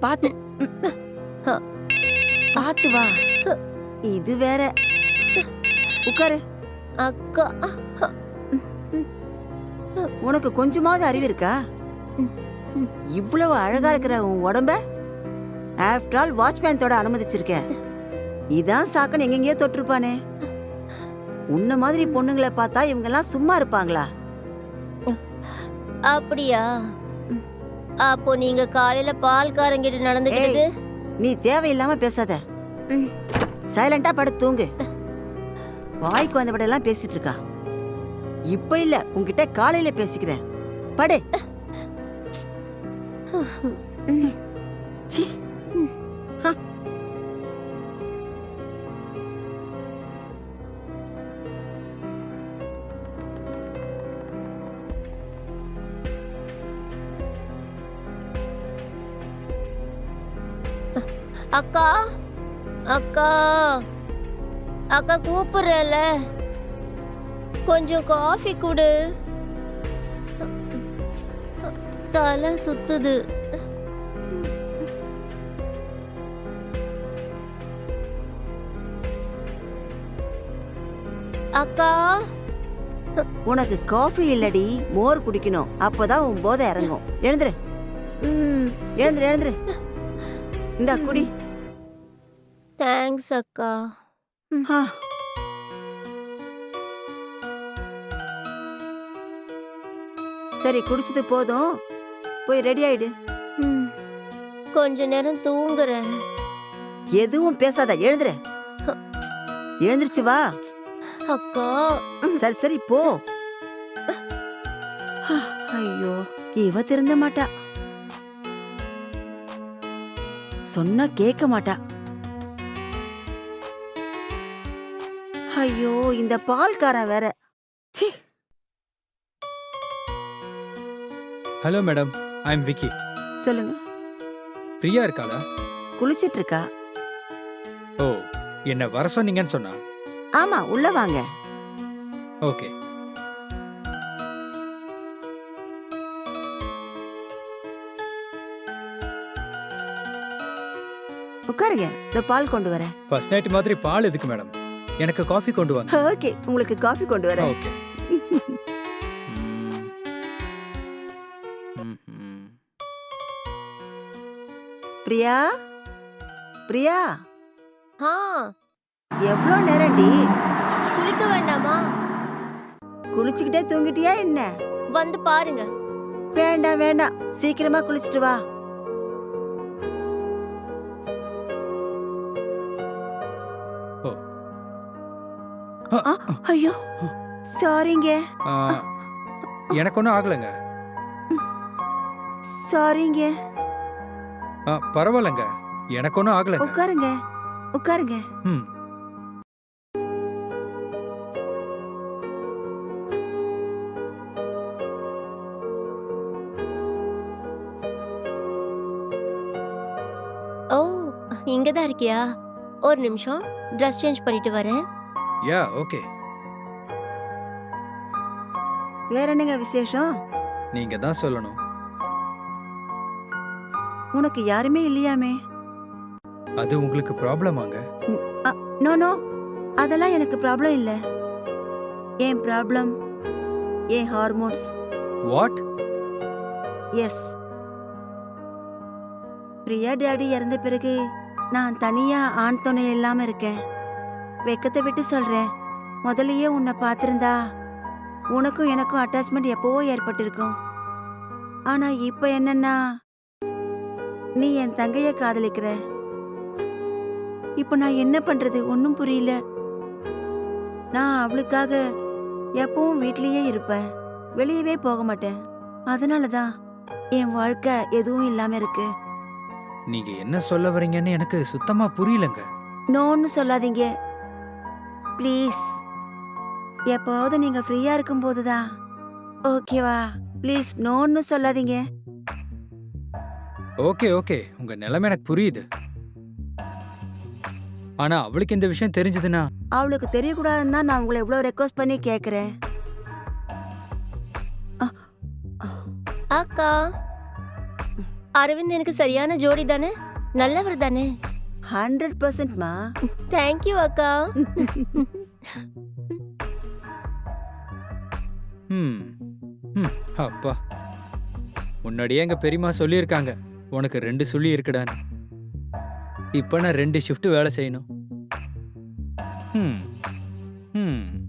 பாத்து. பாத்து வா. இது வேற. உட்காரு அக்கா. உனக்கு கொஞ்சமாவது அறிவு இருக்கா? இவ்வளவு அழகா இருக்கிற உன் உடம்ப? ஆஃப்டர் ஆல் வாட்ச்மேன்தோட அனுமதிச்சிருக்க. இதான் சாக்குன்னு எங்கெங்கயோ தொட்டிருப்பானே. உன்ன மாதிரி பொண்ணுங்களை பார்த்தா இவங்க எல்லாம் சும்மா இருப்பாங்களா? அப்படியா? அப்போ நீங்க காலையில பால்காரங்கிட்ட நடந்துக்கிட்டது? நீ தேவையில்லாம பேசாத. சைலண்டா படுத்து தூங்கு. வாய்க்கு வந்தபடியெல்லாம் பேசிட்டு இருக்கா? இப்ப இல்ல உன்கிட்ட காலையில பேசிக்கிறேன். படு. சீ. அக்கா அக்கா அக்கா கூப்பிடுறல கொஞ்சம் காஃபி கொடு. தலை சுத்துது. அக்கா. உனக்கு காஃபி இல்லடி மோர் குடிக்கணும். அப்பதான் உன் போதை இறங்கும். எழுந்துரு. எழுந்துரு எழுந்துரு. இந்த குடி. தேங்க்ஸ் அக்கா. ஆ. சரி குடிச்சது போதும். போய் ரெடி ஆயிடு. கொஞ்ச நேரம் தூங்குறேன் எதுவும் பேசாத எழுந்துரு. எழுந்திருச்சு வா. அக்கா. சரி சரி போ. ஐயோ இவ திருந்த மாட்டா. சொன்னா கேட்க மாட்டா. ஐயோ இந்த பால்காரன் வேற. ச்சீ. Hello madam I am Vicky சொல்லுங்க. பிரியா இருக்காளா? குளிச்சிட்டு இருக்கா ஓ என்ன வர சொன்னீங்கன்னு சொன்னா? ஆமா உள்ள வாங்க. ஓகே. உட்காருங்க. இந்த பால் கொண்டு வரேன். ஃபர்ஸ்ட் நைட் மாதிரி பால் எதுக்கு மேடம் எனக்கு காஃபி கொண்டு வாங்க. ஓகே உங்களுக்கு காஃபி கொண்டு வரேன். ஓகே. பிரியா? பிரியா? ஆ. எவ்வளோ நேரம்டி குளிக்க வேண்டாமா? குளிச்சுக்கிட்டே தூங்கிட்டியா என்ன? வந்து பாருங்க. வேண்டாம் வேண்டாம். சீக்கிரமா குளிச்சுட்டு வா. ஐயோ. சாரிங்க எனக்கு ஒன்றும் ஆகலைங்க. சாரிங்க பரவாயில்லைங்க. எனக்கு ஒன்றும் ஆகலைங்க. உட்காருங்க. உட்காருங்க. ம். ஓ இங்க தான் இருக்கியா? ஒரு நிமிஷம். ட்ரெஸ் சேஞ்ச் பண்ணிட்டு வரேன். யா ஓகே வேற என்னங்க விசேஷம்? நீங்க தான் சொல்லணும். உனக்கு யாருமே இல்லையாமே? அது உங்களுக்கு ப்ராப்ளமாங்க நோ நோ அதெல்லாம் எனக்கு ப்ராப்ளம் இல்ல. ஏன் ப்ராப்ளம் ஏன் hormones what yes Priya daddy இறந்த பிறகு நான் தனியா ஆண் துணை இல்லாம இருக்கேன். வெக்கத்தை விட்டு சொல்றேன் முதல்லயே உன்னை பார்த்திருந்தா உனக்கும் எனக்கும் அட்டாச்மெண்ட் எப்பவோ ஏற்பட்டிருக்கும். ஆனா இப்ப என்னன்னா நீ என் தங்கைய காதலிக்கிற. இப்ப நான் என்ன பண்றது? ஒன்னும் புரியல. நான் அவளுக்காக எப்பவும் வீட்லயே இருப்பேன். வெளியவே போக மாட்டேன். அதனால தான் என் வாழ்க்கை எதுவும் இல்லாம இருக்கு. நீங்க என்ன சொல்ல வரீங்கன்னு எனக்கு சுத்தமா புரியலங்க. நோன்னு சொல்லாதீங்க. ப்ளீஸ் எப்போவது நீங்க ஃப்ரீயா இருக்கும்போது தான் ஓகேவா ப்ளீஸ் நோன்னு சொல்லாதீங்க. ஓகே ஓகே உங்க நிலைமை எனக்கு புரியுது. ஆனா அவளுக்கு இந்த விஷயம் தெரிஞ்சதுன்னா? அவளுக்கு தெரியக்கூடாதுன்னு தான் நான் உங்களை எவ்வளோ ரெக்வஸ்ட் பண்ணி கேட்குறேன் அக்கா அரவிந்த் எனக்கு சரியான ஜோடி தானே? நல்லவர் தானே? ஹண்ட்ரட் பர்சன்ட்மா தேங்க்யூ அக்கா. ம் ம் அப்பா. முன்னாடியே எங்க பெரியம்மா சொல்லியிருக்காங்க. உனக்கு ரெண்டு சுழி இருக்குடான்னு. இப்போ நான் ரெண்டு ஷிஃப்ட் வேலை செய்யணும். ம்